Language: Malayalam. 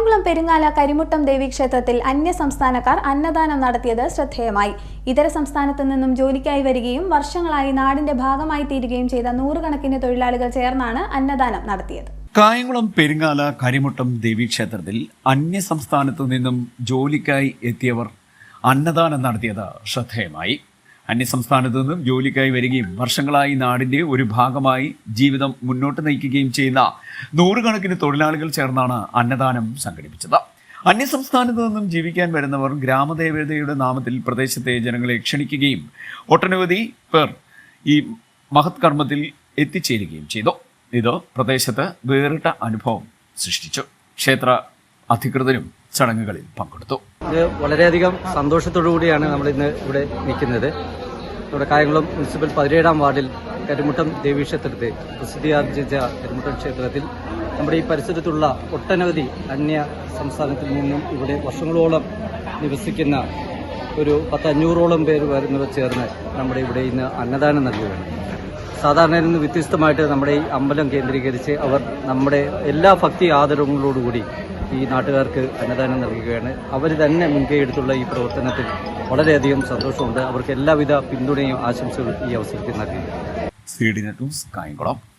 കായംകുളം പെരുങ്ങാല കരിമുട്ടം ദേവീക്ഷേത്രത്തിൽ അന്യസംസ്ഥാനക്കാർ അന്യ സംസ്ഥാനക്കാർ അന്നദാനം നടത്തിയത് ശ്രദ്ധേയമായി. ഇതര സംസ്ഥാനത്തു നിന്നും ജോലിക്കായി വരികയും വർഷങ്ങളായി നാടിന്റെ ഭാഗമായി തീരുകയും ചെയ്ത നൂറുകണക്കിന് തൊഴിലാളികൾ ചേർന്നാണ് അന്നദാനം നടത്തിയത്. കായംകുളം പെരുങ്ങാല കരിമുട്ടം ദേവീക്ഷേത്രത്തിൽ അന്യ സംസ്ഥാനത്തു നിന്നും ജോലിക്കായി എത്തിയവർ അന്നദാനം നടത്തിയത് ശ്രദ്ധേയമായി. അന്യ സംസ്ഥാനത്തു നിന്നും ജോലിക്കായി വരികയും വർഷങ്ങളായി നാടിന്റെ ഒരു ഭാഗമായി ജീവിതം മുന്നോട്ട് നയിക്കുകയും ചെയ്യുന്ന നൂറുകണക്കിന് തൊഴിലാളികൾ ചേർന്നാണ് അന്നദാനം സംഘടിപ്പിച്ചത്. അന്യസംസ്ഥാനത്ത് നിന്നും ജീവിക്കാൻ വരുന്നവർ ഗ്രാമദേവതയുടെ നാമത്തിൽ പ്രദേശത്തെ ജനങ്ങളെ ക്ഷണിക്കുകയും ഒട്ടനവധി പേർ ഈ മഹത് കർമ്മത്തിൽ എത്തിച്ചേരുകയും ചെയ്തു. ഇത് പ്രദേശത്ത് വേറിട്ട അനുഭവം സൃഷ്ടിച്ചു. ക്ഷേത്ര അധികൃതരും ചടങ്ങുകളിൽ പങ്കെടുത്തു. വളരെയധികം സന്തോഷത്തോടു കൂടിയാണ് നമ്മൾ ഇന്ന് ഇവിടെ നിൽക്കുന്നത്. നമ്മുടെ കായംകുളം മുനിസിപ്പൽ പതിനേഴാം വാർഡിൽ കരിമുട്ടം ദേവീക്ഷേത്രത്തിൽ പ്രസിദ്ധിയാർജിച്ച കരിമുട്ടം ക്ഷേത്രത്തിൽ നമ്മുടെ ഈ പരിസരത്തുള്ള ഒട്ടനവധി അന്യ സംസ്ഥാനത്തിൽ നിന്നും ഇവിടെ വർഷങ്ങളോളം നിവസിക്കുന്ന ഒരു പത്തഞ്ഞൂറോളം പേര് വരുന്നവർ ചേർന്ന് നമ്മുടെ ഇവിടെ ഇന്ന് അന്നദാനം നൽകുകയാണ്. സാധാരണയിൽ നിന്ന് വ്യത്യസ്തമായിട്ട് നമ്മുടെ ഈ അമ്പലം കേന്ദ്രീകരിച്ച് അവർ നമ്മുടെ എല്ലാ ഭക്തി ആദരവങ്ങളോടുകൂടി ഈ നാട്ടുകാർക്ക് അന്നദാനം നൽകുകയാണ്. അവർ തന്നെ മുൻകൈ എടുത്തുള്ള ഈ പ്രവർത്തനത്തിൽ വളരെയധികം സന്തോഷമുണ്ട്. അവർക്ക് എല്ലാവിധ പിന്തുണയും ആശംസകളും ഈ അവസരത്തിൽ നൽകി